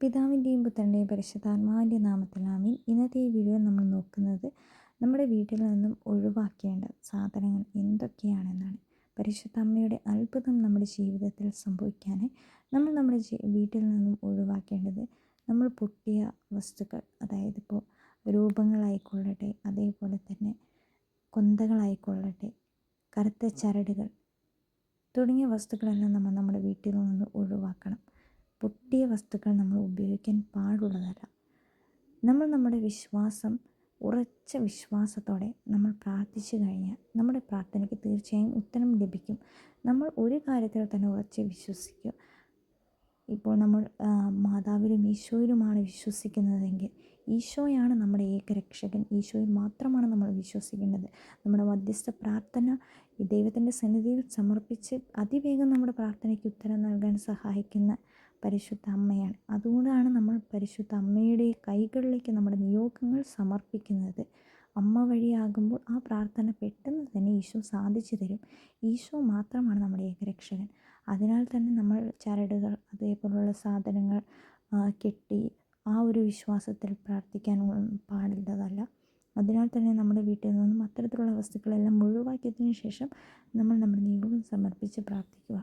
പിതാവിന്റെയും പുത്രന്റെയും പരിശുദ്ധാത്മാവിന്റെ നാമത്തിൽ ആമീൻ. ഇന്നത്തെ ഈ വീഡിയോ നമ്മൾ നോക്കുന്നത് നമ്മുടെ വീട്ടിൽ നിന്നും ഒഴിവാക്കേണ്ട സാധനങ്ങൾ എന്തൊക്കെയാണെന്നാണ്. പരിശുദ്ധ അമ്മയുടെ അത്ഭുതം നമ്മുടെ ജീവിതത്തിൽ സംഭവിക്കാനായി നമ്മൾ നമ്മുടെ വീട്ടിൽ നിന്നും ഒഴിവാക്കേണ്ടത് നമ്മൾ പൊട്ടിയ വസ്തുക്കൾ അതായത് ഇപ്പോൾ രൂപങ്ങളായിക്കൊള്ളട്ടെ അതേപോലെ തന്നെ കൊന്തകളായിക്കൊള്ളട്ടെ കറുത്ത ചരടുകൾ തുടങ്ങിയ വസ്തുക്കളെല്ലാം നമ്മൾ നമ്മുടെ വീട്ടിൽ നിന്ന് ഒഴിവാക്കണം. പൊട്ടിയ വസ്തുക്കൾ നമ്മൾ ഉപയോഗിക്കാൻ പാടുള്ളതല്ല. നമ്മൾ നമ്മുടെ വിശ്വാസം ഉറച്ച വിശ്വാസത്തോടെ നമ്മൾ പ്രാർത്ഥിച്ചു കഴിഞ്ഞാൽ നമ്മുടെ പ്രാർത്ഥനയ്ക്ക് തീർച്ചയായും ഉത്തരം ലഭിക്കും. നമ്മൾ ഒരു കാര്യത്തിൽ തന്നെ ഉറച്ച് വിശ്വസിക്കുക ഇപ്പോൾ നമ്മൾ മാതാവിലും ഈശോയിലുമാണ് വിശ്വസിക്കുന്നതെങ്കിൽ ഈശോയാണ് നമ്മുടെ ഏകരക്ഷകൻ. ഈശോയിൽ മാത്രമാണ് നമ്മൾ വിശ്വസിക്കേണ്ടത്. നമ്മുടെ മധ്യസ്ഥ പ്രാർത്ഥന ദൈവത്തിന്റെ സന്നിധിയിൽ സമർപ്പിച്ച് അതിവേഗം നമ്മുടെ പ്രാർത്ഥനയ്ക്ക് ഉത്തരം നൽകാൻ സഹായിക്കുന്ന പരിശുദ്ധ അമ്മയാണ്. അതുകൊണ്ടാണ് നമ്മൾ പരിശുദ്ധ അമ്മയുടെ കൈകളിലേക്ക് നമ്മുടെ നിയോഗങ്ങൾ സമർപ്പിക്കുന്നത്. അമ്മ വഴിയാകുമ്പോൾ ആ പ്രാർത്ഥന പെട്ടെന്ന് തന്നെ ഈശോ സാധിച്ചു തരും. ഈശോ മാത്രമാണ് നമ്മുടെ ഏകരക്ഷകൻ. അതിനാൽ തന്നെ നമ്മൾ ചരടുകൾ അതേപോലുള്ള സാധനങ്ങൾ കെട്ടി ആ ഒരു വിശ്വാസത്തിൽ പ്രാർത്ഥിക്കാൻ പാടുള്ളതല്ല അതിനാൽ തന്നെ നമ്മുടെ വീട്ടിൽ നിന്നും അത്തരത്തിലുള്ള വസ്തുക്കളെല്ലാം ഒഴിവാക്കിയതിനു ശേഷം നമ്മൾ നമ്മുടെ നിയോഗം സമർപ്പിച്ച് പ്രാർത്ഥിക്കുക.